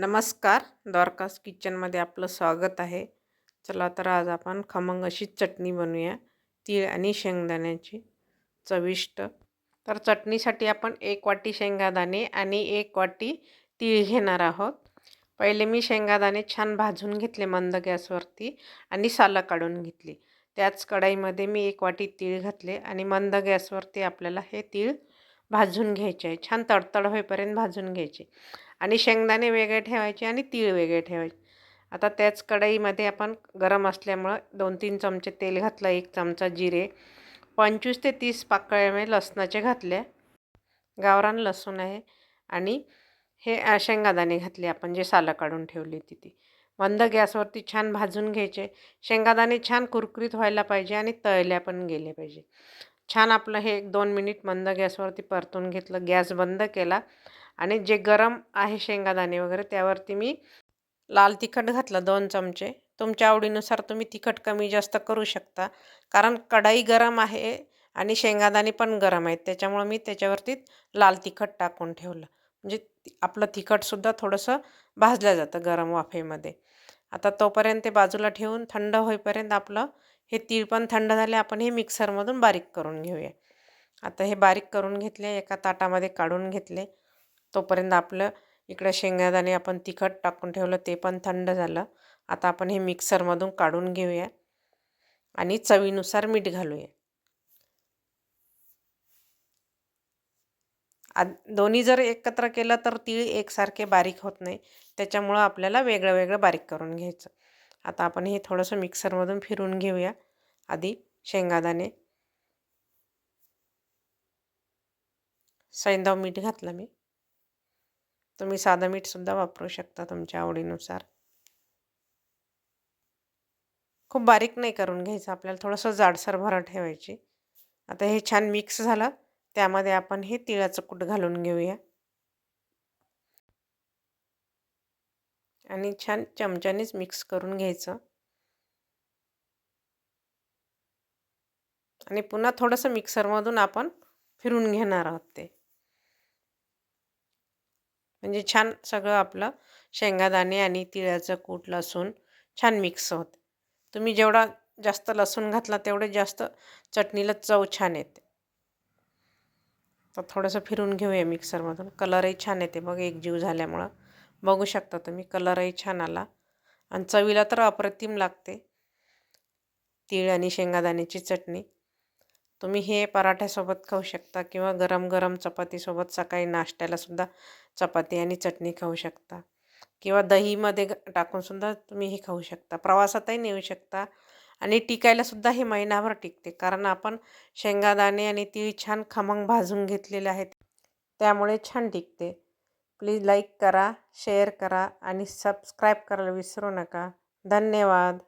नमस्कार द्वारकास किचनमध्ये आपलं स्वागत आहे. चला तर आज आपण खमंग अशी चटणी बनवूया तीळ आणि शेंगदाण्याची चविष्ट. तर चटणीसाठी आपण एक वाटी शेंगादाणे आणि एक वाटी तीळ घेणार आहोत. पहिले मी शेंगादाणे छान भाजून घेतले मंद गॅसवरती आणि सालं काढून घेतली. त्याच कढाईमध्ये मी एक वाटी तीळ घातले आणि मंद गॅसवरती आपल्याला हे तीळ भाजून घ्यायचे आहे. छान तडतड होईपर्यंत भाजून घ्यायचे. आणि शेंगदाणे वेगळे ठेवायचे आणि तीळ वेगळे ठेवायचे. आता त्याच कढईमध्ये आपण गरम असल्यामुळं दोन तीन चमचे तेल घातलं एक चमचा जिरे पंचवीस ते तीस पाकळ्यामुळे लसणाचे घातले गावरान लसूण आहे आणि हे शेंगादाणे घातले आपण जे सालं काढून ठेवली होती ती. मंद गॅसवरती छान भाजून घ्यायचे. शेंगादाणे छान कुरकुरीत व्हायला पाहिजे आणि तळल्या पण गेले पाहिजे. छान आपलं हे एक दोन मिनिट मंद गॅसवरती परतून घेतलं. गॅस बंद केला. आणि जे गरम आहे शेंगादाणे वगैरे त्यावरती मी लाल तिखट घातलं दोन चमचे. तुमच्या आवडीनुसार तुम्ही तिखट कमी जास्त करू शकता. कारण कढाई गरम आहे आणि शेंगादाणे पण गरम आहेत. त्याच्यामुळं मी त्याच्यावरती लाल तिखट टाकून ठेवलं. म्हणजे आपलं तिखटसुद्धा थोडंसं भाजलं जातं गरम वाफेमध्ये. आता तोपर्यंत ते बाजूला ठेवून थंड होईपर्यंत आपलं हे तीळ पण थंड झाले आपण हे मिक्सरमधून बारीक करून घेऊया. आता हे बारीक करून घेतले एका ताटामध्ये काढून घेतले. तोपर्यंत आपलं इकडं शेंगादाणे आपण तिखट टाकून ठेवलं ते पण थंड झालं. आता आपण हे मिक्सरमधून काढून घेऊया आणि चवीनुसार मीठ घालूया. आ दोन्ही जर एकत्र केलं तर तीळ एकसारखे बारीक होत नाही. त्याच्यामुळं आपल्याला वेगळं वेगळं बारीक करून घ्यायचं. आता आपण हे थोडंसं मिक्सरमधून फिरून घेऊया. आधी शेंगादाणे. सैंदव मीठ घातलं मी. तुम्ही साधं मीठसुद्धा वापरू शकता तुमच्या आवडीनुसार. खूप बारीक नाही करून घ्यायचं आपल्याला थोडंसं जाडसर भरं ठेवायची. आता हे छान मिक्स झालं त्यामध्ये आपण हे तिळाचं कूट घालून घेऊया. आणि छान चमच्यानेच मिक्स करून घ्यायचं. आणि पुन्हा थोडंसं मिक्सरमधून आपण फिरून घेणार आहोत ते. म्हणजे छान सगळं आपलं शेंगादाणे आणि तिळाचं कूट लसूण छान मिक्स होत. तुम्ही जेवढा जास्त लसूण घातला तेवढे जास्त चटणीला चव छान येते. तर थोडंसं फिरून घेऊया मिक्सरमधून कलरही छान येते बघ एकजीव झाल्यामुळं. बघू शकता तुम्ही कलरही छान आला. आणि चवीला तर अप्रतिम लागते. तीळ आणि शेंगादाण्याची चटणी. तुम्ही हे पराठ्यासोबत खाऊ शकता किंवा गरम गरम चपातीसोबत सकाळी नाश्त्यालासुद्धा चपाती आणि चटणी खाऊ शकता. किंवा दहीमध्ये टाकूनसुद्धा तुम्ही हे खाऊ शकता. प्रवासातही नेऊ शकता आणि टिकायलासुद्धा हे महिनाभर टिकते. कारण आपण शेंगादाणे आणि ती छान खमंग भाजून घेतलेले आहेत. त्यामुळे छान टिकते. प्लीज लाईक करा शेअर करा आणि सबस्क्राईब करायला विसरू नका. धन्यवाद.